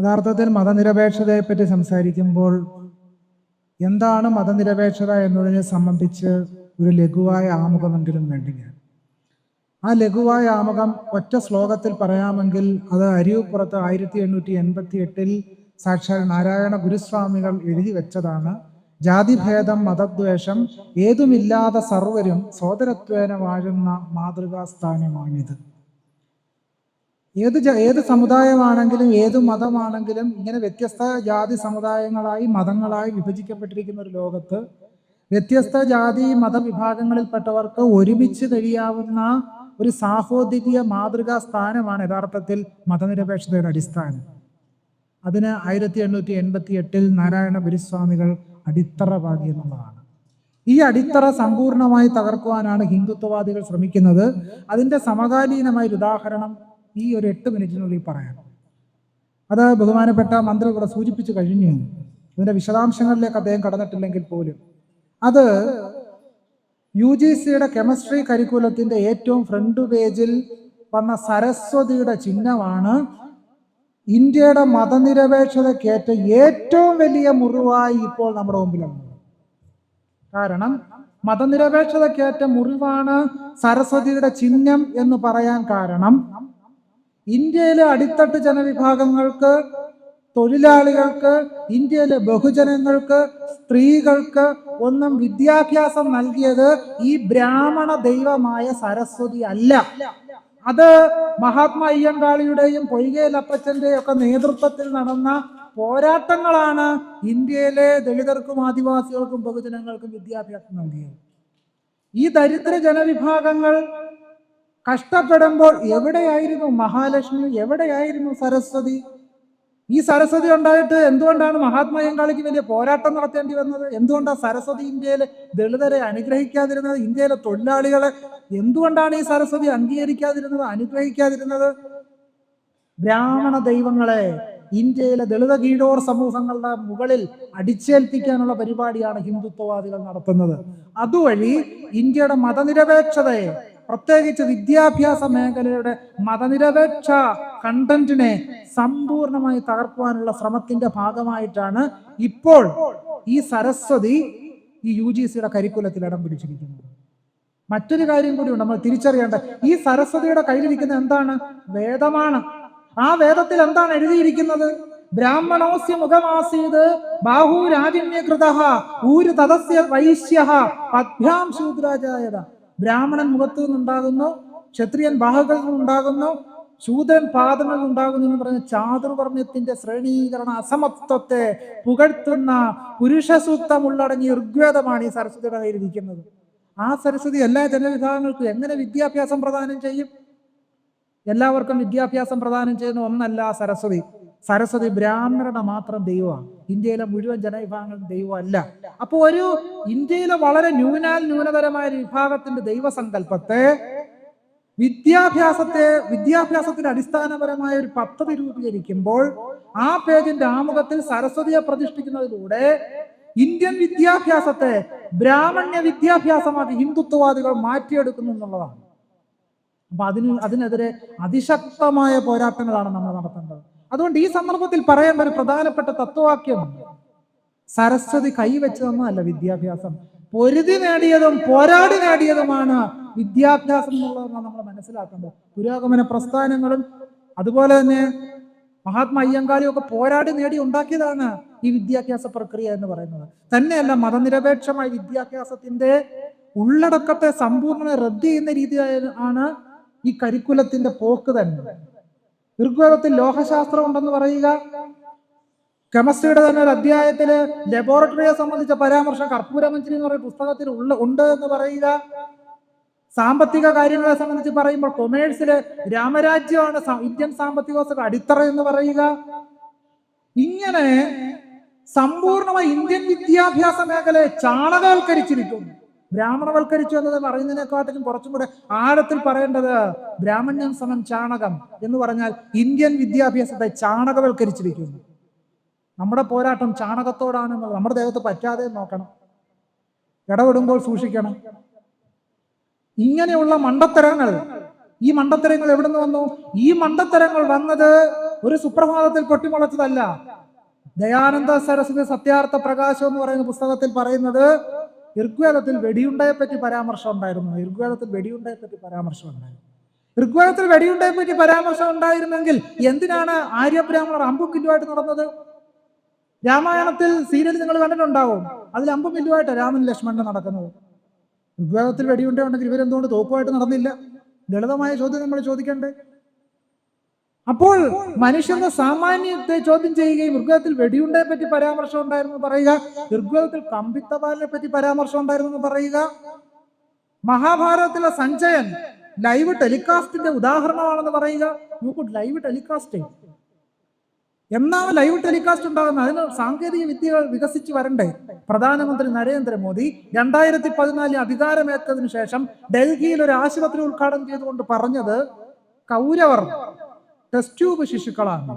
യഥാർത്ഥത്തിൽ മതനിരപേക്ഷതയെപ്പറ്റി സംസാരിക്കുമ്പോൾ എന്താണ് മതനിരപേക്ഷത എന്നതിനെ സംബന്ധിച്ച് ഒരു ലഘുവായ ആമുഖമെങ്കിലും വേണ്ടി ഞാൻ. ആ ലഘുവായ ആമുഖം ഒറ്റ ശ്ലോകത്തിൽ പറയാമെങ്കിൽ അത് അരിയൂപ്പുറത്ത് ആയിരത്തി എണ്ണൂറ്റി എൺപത്തി എട്ടിൽ സാക്ഷാൽ നാരായണ ഗുരുസ്വാമികൾ എഴുതി വെച്ചതാണ്. ജാതിഭേദം മതദ്വേഷം ഏതുമില്ലാതെ സർവരും സോദരത്വേന വാഴുന്ന മാതൃകാസ്ഥാനമാണിത് ഏത് ഏത് സമുദായമാണെങ്കിലും ഏത് മതമാണെങ്കിലും ഇങ്ങനെ വ്യത്യസ്ത ജാതി സമുദായങ്ങളായി മതങ്ങളായി വിഭജിക്കപ്പെട്ടിരിക്കുന്ന ഒരു ലോകത്ത് വ്യത്യസ്ത ജാതി മതവിഭാഗങ്ങളിൽപ്പെട്ടവർക്ക് ഒരുമിച്ച് കഴിയാവുന്ന ഒരു സാഹോദര്യ മാതൃകാ സ്ഥാനമാണ് യഥാർത്ഥത്തിൽ മതനിരപേക്ഷതയുടെ അടിസ്ഥാനം. അതിന് ആയിരത്തി എണ്ണൂറ്റി എൺപത്തി എട്ടിൽ നാരായണ ഗുരുസ്വാമികൾ അടിത്തറ പാകി എന്നുള്ളതാണ്. ഈ അടിത്തറ സമ്പൂർണമായി തകർക്കുവാനാണ് ഹിന്ദുത്വവാദികൾ ശ്രമിക്കുന്നത്. അതിന്റെ സമകാലീനമായ ഉദാഹരണം ഈ ഒരു എട്ട് മിനിറ്റിനുള്ളിൽ പറയാം. അത് ബഹുമാനപ്പെട്ട മന്ത്രി ഇവിടെ സൂചിപ്പിച്ചു കഴിഞ്ഞു. ഇതിന്റെ വിശദാംശങ്ങളിലേക്ക് അദ്ദേഹം കടന്നിട്ടില്ലെങ്കിൽ പോലും. അത് യു ജി സിയുടെ കെമിസ്ട്രി കരിക്കുലത്തിന്റെ ഏറ്റവും ഫ്രണ്ട് പേജിൽ വന്ന സരസ്വതിയുടെ ചിഹ്നമാണ് ഇന്ത്യയുടെ മതനിരപേക്ഷതയ്ക്കേറ്റ ഏറ്റവും വലിയ മുറിവായി ഇപ്പോൾ നമ്മുടെ മുമ്പിലുള്ളത്. കാരണം മതനിരപേക്ഷതയ്ക്കേറ്റ മുറിവാണ് സരസ്വതിയുടെ ചിഹ്നം എന്ന് പറയാൻ കാരണം ഇന്ത്യയിലെ അടിത്തട്ട് ജനവിഭാഗങ്ങൾക്ക് തൊഴിലാളികൾക്ക് ഇന്ത്യയിലെ ബഹുജനങ്ങൾക്ക് സ്ത്രീകൾക്ക് ഒന്നും വിദ്യാഭ്യാസം നൽകിയത് ഈ ബ്രാഹ്മണ ദൈവമായ സരസ്വതി അല്ല. അത് മഹാത്മാ അയ്യങ്കാളിയുടെയും പൊയ്കേലപ്പച്ചന്റെയും ഒക്കെ നേതൃത്വത്തിൽ നടന്ന പോരാട്ടങ്ങളാണ് ഇന്ത്യയിലെ ദളിതർക്കും ആദിവാസികൾക്കും ബഹുജനങ്ങൾക്കും വിദ്യാഭ്യാസം നൽകിയത്. ഈ ദരിദ്ര ജനവിഭാഗങ്ങൾ കഷ്ടപ്പെടുമ്പോൾ എവിടെയായിരുന്നു മഹാലക്ഷ്മി? എവിടെയായിരുന്നു സരസ്വതി? ഈ സരസ്വതി ഉണ്ടായിട്ട് എന്തുകൊണ്ടാണ് മഹാത്മാ അയ്യങ്കാളിക്ക് വലിയ പോരാട്ടം നടത്തേണ്ടി വന്നത്? എന്തുകൊണ്ടാണ് സരസ്വതി ഇന്ത്യയിലെ ദളിതരെ അനുഗ്രഹിക്കാതിരുന്നത്? ഇന്ത്യയിലെ തൊഴിലാളികളെ എന്തുകൊണ്ടാണ് ഈ സരസ്വതി അംഗീകരിക്കാതിരുന്നത് അനുഗ്രഹിക്കാതിരുന്നത്? ബ്രാഹ്മണ ദൈവങ്ങളെ ഇന്ത്യയിലെ ദളിത കീഴോർ സമൂഹങ്ങളുടെ മുകളിൽ അടിച്ചേൽപ്പിക്കാനുള്ള പരിപാടിയാണ് ഹിന്ദുത്വവാദികൾ നടത്തുന്നത്. അതുവഴി ഇന്ത്യയുടെ മതനിരപേക്ഷതയെ പ്രത്യേകിച്ച് വിദ്യാഭ്യാസ മേഖലയുടെ മതനിരപേക്ഷ കണ്ടന്റിനെ സമ്പൂർണമായി തകർക്കുവാനുള്ള ശ്രമത്തിന്റെ ഭാഗമായിട്ടാണ് ഇപ്പോൾ ഈ സരസ്വതി ഈ യു ജി സിയുടെ കരിക്കുലത്തിൽ ഇടം പിടിച്ചിരിക്കുന്നത്. മറ്റൊരു കാര്യം കൂടിയുണ്ട് നമ്മൾ തിരിച്ചറിയേണ്ട. ഈ സരസ്വതിയുടെ കയ്യിലിരിക്കുന്ന എന്താണ്? വേദമാണ്. ആ വേദത്തിൽ എന്താണ് എഴുതിയിരിക്കുന്നത്? ബ്രാഹ്മണോസ്യ മുഖമാസീത് ബാഹുരാജിന്യകൃത ഊര് തദസ്യ വൈശ്യ പദ്ഭ്യാം ശൂദ്രാജായത ബ്രാഹ്മണൻ മുഖത്ത് നിന്നുണ്ടാകുന്നു ക്ഷത്രിയൻ ബാഹുകളിൽ നിന്നുണ്ടാകുന്നു ശൂദ്രൻ പാദങ്ങളിൽ ഉണ്ടാകുന്നു എന്ന് പറഞ്ഞ ചാതുർവർണത്തിന്റെ ശ്രേണീകരണ അസമത്വത്തെ പുകഴ്ത്തുന്ന പുരുഷസൂക്തം ഉള്ളടങ്ങിയ ഋഗ്വേദമാണ് ഈ സരസ്വതിയുടെ കയ്യിലിരിക്കുന്നത് ആ സരസ്വതി എല്ലാ ജനവിഭാഗങ്ങൾക്കും എങ്ങനെ വിദ്യാഭ്യാസം പ്രദാനം ചെയ്യും? എല്ലാവർക്കും വിദ്യാഭ്യാസം പ്രദാനം ചെയ്യുന്ന ഒന്നല്ല സരസ്വതി. സരസ്വതി ബ്രാഹ്മണരുടെ മാത്രം ദൈവമാണ്. ഇന്ത്യയിലെ മുഴുവൻ ജനവിഭാഗങ്ങളും ദൈവമല്ല. അപ്പോൾ ഒരു ഇന്ത്യയിലെ വളരെ ന്യൂനാൽ ന്യൂനതരമായ ഒരു വിഭാഗത്തിന്റെ ദൈവസങ്കല്പത്തെ വിദ്യാഭ്യാസത്തെ വിദ്യാഭ്യാസത്തിന്റെ അടിസ്ഥാനപരമായ ഒരു പദ്ധതി രൂപീകരിക്കുമ്പോൾ ആ പേജിന്റെ ആമുഖത്തിൽ സരസ്വതിയെ പ്രതിഷ്ഠിക്കുന്നതിലൂടെ ഇന്ത്യൻ വിദ്യാഭ്യാസത്തെ ബ്രാഹ്മണ്യ വിദ്യാഭ്യാസമാക്കി ഹിന്ദുത്വവാദികൾ മാറ്റിയെടുക്കുന്നു എന്നുള്ളതാണ്. അപ്പൊ അതിന് അതിനെതിരെ അതിശക്തമായ പോരാട്ടങ്ങളാണ് നമ്മൾ നടത്തേണ്ടത്. അതുകൊണ്ട് ഈ സന്ദർഭത്തിൽ പറയേണ്ട ഒരു പ്രധാനപ്പെട്ട തത്വവാക്യം സരസ്വതി കൈവച്ചതൊന്നുമല്ല വിദ്യാഭ്യാസം. പൊരുതി നേടിയതും പോരാടി നേടിയതുമാണ് വിദ്യാഭ്യാസം എന്നുള്ളതെന്ന് നമ്മൾ മനസ്സിലാക്കേണ്ടത്. പുരോഗമന പ്രസ്ഥാനങ്ങളും അതുപോലെ തന്നെ മഹാത്മാ അയ്യങ്കാളിയും ഒക്കെ പോരാടി നേടി ഉണ്ടാക്കിയതാണ് ഈ വിദ്യാഭ്യാസ പ്രക്രിയ എന്ന് പറയുന്നത്. തന്നെയല്ല മതനിരപേക്ഷമായ വിദ്യാഭ്യാസത്തിന്റെ ഉള്ളടക്കത്തെ സമ്പൂർണ റദ്ദ് ചെയ്യുന്ന രീതി ആണ് ഈ കരിക്കുലത്തിന്റെ പോക്ക് തന്നെ. ഋഗ്വേദത്തിൽ ലോഹശാസ്ത്രം ഉണ്ടെന്ന് പറയുക. കെമിസ്ട്രിയുടെ തന്നെ ഒരു അധ്യായത്തിൽ ലബോറട്ടറിയെ സംബന്ധിച്ച പരാമർശം കർപ്പൂരമഞ്ചരി എന്ന് പറയുന്ന പുസ്തകത്തിൽ ഉള്ള ഉണ്ട് എന്ന് പറയുക. സാമ്പത്തിക കാര്യങ്ങളെ സംബന്ധിച്ച് പറയുമ്പോൾ കൊമേഴ്സിൽ രാമരാജ്യമാണ് ഇന്ത്യൻ സാമ്പത്തിക വ്യവസ്ഥയുടെ അടിത്തറ എന്ന് പറയുക. ഇങ്ങനെ സമ്പൂർണമായി ഇന്ത്യൻ വിദ്യാഭ്യാസ മേഖലയെ ചാണകവൽക്കരിച്ചിരിക്കുന്നു. ബ്രാഹ്മണവൽക്കരിച്ചു എന്നത് പറയുന്നതിനെക്കാട്ടിലും കുറച്ചും കൂടെ ആഴത്തിൽ പറയേണ്ടത് ബ്രാഹ്മണ്യം സമം ചാണകം എന്ന് പറഞ്ഞാൽ ഇന്ത്യൻ വിദ്യാഭ്യാസത്തെ ചാണകവൽക്കരിച്ചിരിക്കുന്നു. നമ്മുടെ പോരാട്ടം ചാണകത്തോടാണെന്നത് നമ്മുടെ ദേഹത്ത് പറ്റാതെ നോക്കണം. ഇടപെടുമ്പോൾ സൂക്ഷിക്കണം. ഇങ്ങനെയുള്ള മണ്ടത്തരങ്ങൾ ഈ മണ്ടത്തരങ്ങൾ എവിടുന്ന് വന്നു? ഈ മണ്ടത്തരങ്ങൾ വന്നത് ഒരു സുപ്രഭാതത്തിൽ പൊട്ടിമുളച്ചതല്ല ദയാനന്ദ സരസ്വതി സത്യാർത്ഥ പ്രകാശം എന്ന് പറയുന്ന പുസ്തകത്തിൽ പറയുന്നത് ഋഗ്വേദത്തിൽ വെടിയുണ്ടയെ പറ്റി പരാമർശം ഉണ്ടായിരുന്നു. ഋഗ്വേദത്തിൽ വെടിയുണ്ടയെ പറ്റി പരാമർശം ഉണ്ടായിരുന്നു. ഋഗ്വേദത്തിൽ വെടിയുണ്ടയെ പറ്റി പരാമർശം ഉണ്ടായിരുന്നെങ്കിൽ എന്തിനാണ് ആര്യബ്രാഹ്മണർ അമ്പും വില്ലുമായിട്ട് നടന്നത്? രാമായണത്തിൽ സീരിയൽ നിങ്ങൾ കണ്ടിട്ടുണ്ടാവും. അതിൽ അമ്പും രാമൻ ലക്ഷ്മണൻ നടക്കുന്നത്. ഋഗ്വേദത്തിൽ വെടിയുണ്ട ഉണ്ടെങ്കിൽ ഇവരെന്തുകൊണ്ട് തോക്കുമായിട്ട് നടന്നില്ല? ലളിതമായ ചോദ്യം നമ്മൾ ചോദിക്കണ്ടേ? അപ്പോൾ മനുഷ്യന്റെ സാമാന്യത്തെ ചോദ്യം ചെയ്യുകയും ഋഗ്വേദത്തിൽ വെടിയുണ്ടയെ പറ്റി പരാമർശം ഉണ്ടായിരുന്നു പറയുക ഋഗ്വേദത്തിൽ കമ്പിത്തപാലിനെ പറ്റി പരാമർശം ഉണ്ടായിരുന്നു പറയുക മഹാഭാരതത്തിലെ സഞ്ജയൻ ലൈവ് ടെലികാസ്റ്റിന്റെ ഉദാഹരണമാണെന്ന് പറയുക. നോക്കൂ ലൈവ് ടെലികാസ്റ്റ് എന്നാണ് ലൈവ് ടെലികാസ്റ്റ് ഉണ്ടാകുന്നത്? അതിന് സാങ്കേതിക വിദ്യകൾ വികസിച്ച് വരണ്ടേ? പ്രധാനമന്ത്രി നരേന്ദ്രമോദി രണ്ടായിരത്തി പതിനാലിൽ അധികാരമേറ്റതിനു ശേഷം ഡൽഹിയിൽ ഒരു ആശുപത്രി ഉദ്ഘാടനം ചെയ്തുകൊണ്ട് പറഞ്ഞത് കൗരവർ ടെസ്റ്റ് ട്യൂബ് ശിശുക്കളാണ്.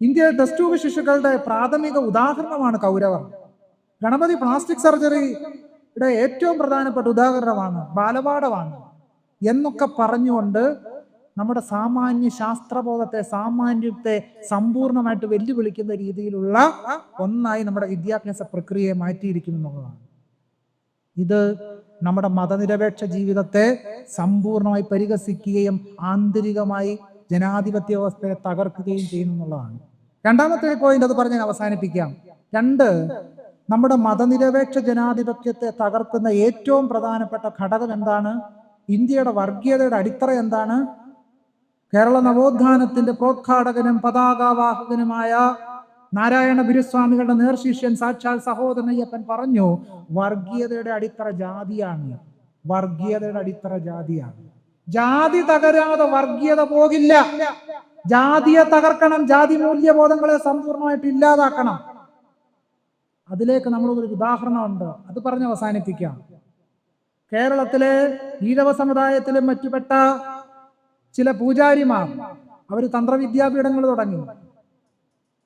ഇന്ത്യയിൽ ടെസ്റ്റ് ട്യൂബ് ശിശുക്കളുടെ പ്രാഥമിക ഉദാഹരണമാണ് കൗരവർ. ഗണപതി പ്ലാസ്റ്റിക് സർജറിയുടെ ഏറ്റവും പ്രധാനപ്പെട്ട ഉദാഹരണമാണ് ബാലപാഠമാണ്. എന്നൊക്കെ പറഞ്ഞുകൊണ്ട് നമ്മുടെ സാമാന്യ ശാസ്ത്രബോധത്തെ സാമാന്യത്തെ സമ്പൂർണമായിട്ട് വെല്ലുവിളിക്കുന്ന രീതിയിലുള്ള ഒന്നായി നമ്മുടെ വിദ്യാഭ്യാസ പ്രക്രിയയെ മാറ്റിയിരിക്കുന്നു എന്നുള്ളതാണ്. ഇത് നമ്മുടെ മതനിരപേക്ഷ ജീവിതത്തെ സമ്പൂർണമായി പരിഹസിക്കുകയും ആന്തരികമായി ജനാധിപത്യ വ്യവസ്ഥയെ തകർക്കുകയും ചെയ്യുന്നു എന്നുള്ളതാണ്. രണ്ടാമത്തെ പോയിന്റ് അത് പറഞ്ഞ് അവസാനിപ്പിക്കാം. രണ്ട് നമ്മുടെ മതനിരപേക്ഷ ജനാധിപത്യത്തെ തകർക്കുന്ന ഏറ്റവും പ്രധാനപ്പെട്ട ഘടകം എന്താണ്? ഇന്ത്യയുടെ വർഗീയതയുടെ അടിത്തറ എന്താണ്? കേരള നവോത്ഥാനത്തിന്റെ പ്രോദ്ഘാടകനും പതാകാവാഹകനുമായ നാരായണ ഗുരുസ്വാമികളുടെ നേർശിഷ്യൻ സാക്ഷാൽ സഹോദരൻ അയ്യപ്പൻ പറഞ്ഞു വർഗീയതയുടെ അടിത്തറ ജാതിയാണ്. വർഗീയതയുടെ അടിത്തറ ജാതിയാണ്. ജാതി തകരാതെ വർഗീയത പോകില്ല. ജാതിയെ തകർക്കണം ജാതി മൂല്യബോധങ്ങളെ സമ്പൂർണമായിട്ട് ഇല്ലാതാക്കണം. അതിലേക്ക് നമ്മൾ ഒരു ഉദാഹരണമുണ്ട്. അത് പറഞ്ഞ് അവസാനിപ്പിക്കാം. കേരളത്തിലെ ഈഴവ സമുദായത്തിലും മറ്റുപെട്ട ചില പൂജാരിമാർ അവർ തന്ത്രവിദ്യാപീഠങ്ങൾ തുടങ്ങി.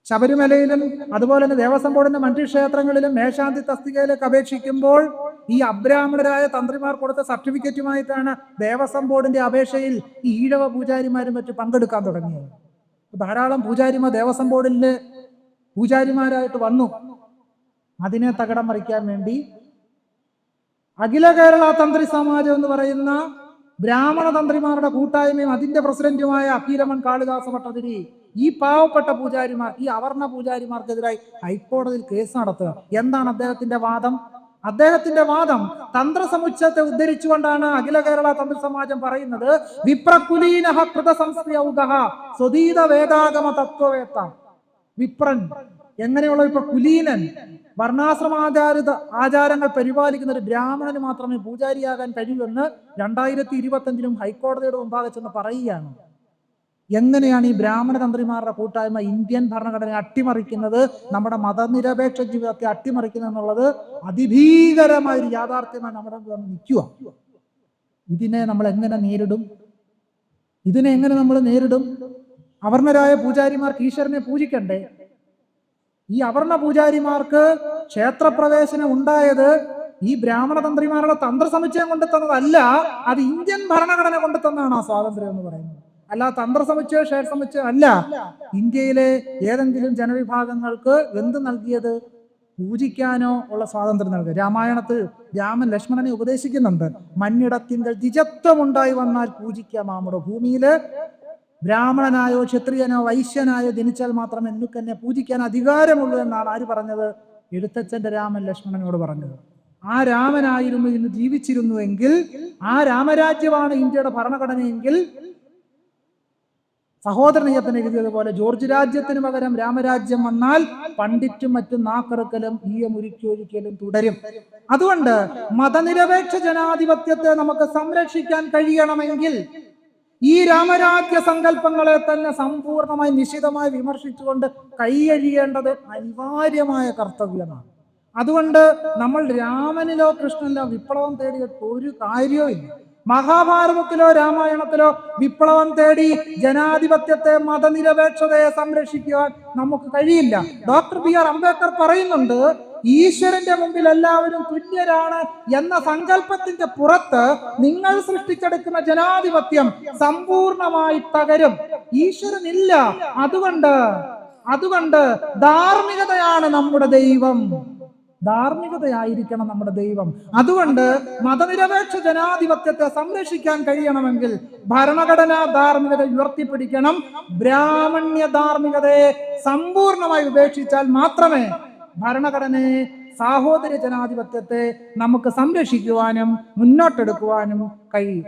ശബരിമലയിലും അതുപോലെ തന്നെ ദേവസ്വം ബോർഡിന്റെ മറ്റു ക്ഷേത്രങ്ങളിലും മേശാന്തി തസ്തികയിലേക്ക് അപേക്ഷിക്കുമ്പോൾ ഈ അബ്രാഹ്മണരായ തന്ത്രിമാർ കൊടുത്ത സർട്ടിഫിക്കറ്റുമായിട്ടാണ് ദേവസ്വം ബോർഡിന്റെ അപേക്ഷയിൽ ഈ ഈഴവ പൂജാരിമാരും മറ്റും പങ്കെടുക്കാൻ തുടങ്ങിയത്. ധാരാളം പൂജാരിമാർ ദേവസ്വം ബോർഡിലെ പൂജാരിമാരായിട്ട് വന്നു. അതിനെ തകടം മറിക്കാൻ വേണ്ടി അഖില കേരള തന്ത്രി സമാജം എന്ന് പറയുന്ന ബ്രാഹ്മണ തന്ത്രിമാരുടെ കൂട്ടായ്മയും അതിന്റെ പ്രസിഡന്റുമായ അഖീരമൻ കാളിദാസ ഭട്ടതിരി ഈ പാവപ്പെട്ട പൂജാരിമാർ ഈ അവർണ പൂജാരിമാർക്കെതിരായി ഹൈക്കോടതിയിൽ കേസ് നടത്തുക. എന്താണ് അദ്ദേഹത്തിന്റെ വാദം? അദ്ദേഹത്തിന്റെ വാദം തന്ത്ര തന്ത്രസമുച്ചയത്തെ ഉദ്ധരിച്ചുകൊണ്ടാണ് അഖില കേരള തന്ത്രി സമാജം പറയുന്നത്. വിപ്രകുലീനഹ വേദാഗമ തത്വവേത്ത. വിപ്രൻ. എങ്ങനെയുള്ള ഇപ്പൊ കുലീനൻ? വർണാശ്രമാചാരിത ആചാരങ്ങൾ പരിപാലിക്കുന്ന ഒരു ബ്രാഹ്മണന് മാത്രമേ പൂജാരിയാകാൻ കഴിയൂ എന്ന് രണ്ടായിരത്തി ഇരുപത്തി അഞ്ചിലും ഹൈക്കോടതിയുടെ മുമ്പാകെ ചെന്ന് പറയുകയാണ്. എങ്ങനെയാണ് ഈ ബ്രാഹ്മണ തന്ത്രിമാരുടെ കൂട്ടായ്മ ഇന്ത്യൻ ഭരണഘടനയെ അട്ടിമറിക്കുന്നത് നമ്മുടെ മതനിരപേക്ഷ ജീവിതത്തെ അട്ടിമറിക്കുന്നത് എന്നുള്ളത് അതിഭീകരമായ ഒരു യാഥാർത്ഥ്യമായി നമ്മുടെ നിൽക്കുക. ഇതിനെ നമ്മൾ എങ്ങനെ നേരിടും? ഇതിനെ എങ്ങനെ നമ്മൾ നേരിടും? അവർണരായ പൂജാരിമാർക്ക് ഈശ്വരനെ പൂജിക്കണ്ടേ? ഈ അവർണ പൂജാരിമാർക്ക് ക്ഷേത്രപ്രവേശനം ഉണ്ടായത് ഈ ബ്രാഹ്മണ തന്ത്രിമാരുടെ തന്ത്രസമുച്ചയം കൊണ്ടെത്തുന്നതല്ല തന്നതല്ല അത് ഇന്ത്യൻ ഭരണഘടന കൊണ്ടെത്തുന്നതാണ് ആ സ്വാതന്ത്ര്യം എന്ന് പറയുന്നത്. അല്ല തന്ത്രസമുച്ചയോ ഷെയർ സമുച്ചയോ അല്ല. ഇന്ത്യയിലെ ഏതെങ്കിലും ജനവിഭാഗങ്ങൾക്ക് എന്ത് നൽകിയത്? പൂജിക്കാനോ ഉള്ള സ്വാതന്ത്ര്യം നൽകുക. രാമായണത്തിൽ രാമൻ ലക്ഷ്മണനെ ഉപദേശിക്കുന്നുണ്ട്. മണ്ണിടത്തിന്റെ ദ്വിജത്വമുണ്ടായി വന്നാൽ പൂജിക്കാം നമ്മുടെ ഭൂമിയിൽ ബ്രാഹ്മണനായോ ക്ഷത്രിയനോ വൈശ്യനായോ ജനിച്ചാൽ മാത്രം നിനക്ക് എന്നെ പൂജിക്കാൻ അധികാരമുള്ളൂ എന്നാണ് ആര് പറഞ്ഞത്? എഴുത്തച്ഛന്റെ രാമൻ ലക്ഷ്മണനോട് പറഞ്ഞത്. ആ രാമനായിരുന്നു ഇന്ന് ജീവിച്ചിരുന്നുവെങ്കിൽ ആ രാമരാജ്യമാണ് ഇന്ത്യയുടെ ഭരണഘടനയെങ്കിൽ സഹോദരൻ അയ്യപ്പൻ എഴുതിയതുപോലെ ജോർജ് രാജ്യത്തിന് പകരം രാമരാജ്യം വന്നാൽ പണ്ഡിറ്റും മറ്റും നാക്കെറുക്കലും ഈയമുരുക്കൊഴിക്കലും തുടരും. അതുകൊണ്ട് മതനിരപേക്ഷ ജനാധിപത്യത്തെ നമുക്ക് സംരക്ഷിക്കാൻ കഴിയണമെങ്കിൽ ഈ രാമരാജ്യ സങ്കല്പങ്ങളെ തന്നെ സമ്പൂർണമായി നിശിതമായി വിമർശിച്ചുകൊണ്ട് കൈയഴിയേണ്ടത് അനിവാര്യമായ കർത്തവ്യമാണ്. അതുകൊണ്ട് നമ്മൾ രാമനിലോ കൃഷ്ണനിലോ വിപ്ലവം തേടിയിട്ട് ഒരു കാര്യവും മഹാഭാരതത്തിലോ രാമായണത്തിലോ വിപ്ലവം തേടി ജനാധിപത്യത്തെ മതനിരപേക്ഷതയെ സംരക്ഷിക്കുവാൻ നമുക്ക് കഴിയില്ല. ഡോക്ടർ ബി ആർ അംബേദ്കർ പറയുന്നുണ്ട് ഈശ്വരന്റെ മുമ്പിൽ എല്ലാവരും തുല്യരാണ് എന്ന സങ്കല്പത്തിന്റെ പുറത്ത് നിങ്ങൾ സൃഷ്ടിച്ചെടുക്കുന്ന ജനാധിപത്യം സമ്പൂർണമായി തകരും. ഈശ്വരനില്ല. അതുകൊണ്ട് അതുകൊണ്ട് ധാർമ്മികതയാണ് നമ്മുടെ ദൈവം. ധാർമ്മികതയായിരിക്കണം നമ്മുടെ ദൈവം. അതുകൊണ്ട് മതനിരപേക്ഷ ജനാധിപത്യത്തെ സംരക്ഷിക്കാൻ കഴിയണമെങ്കിൽ ഭരണഘടനാ ധാർമ്മികത ഉയർത്തിപ്പിടിക്കണം. ബ്രാഹ്മണ്യ ധാർമ്മികതയെ സമ്പൂർണമായി ഉപേക്ഷിച്ചാൽ മാത്രമേ ഭരണഘടനയെ സാഹോദര്യ ജനാധിപത്യത്തെ നമുക്ക് സംരക്ഷിക്കുവാനും മുന്നോട്ടെടുക്കുവാനും കഴിയും.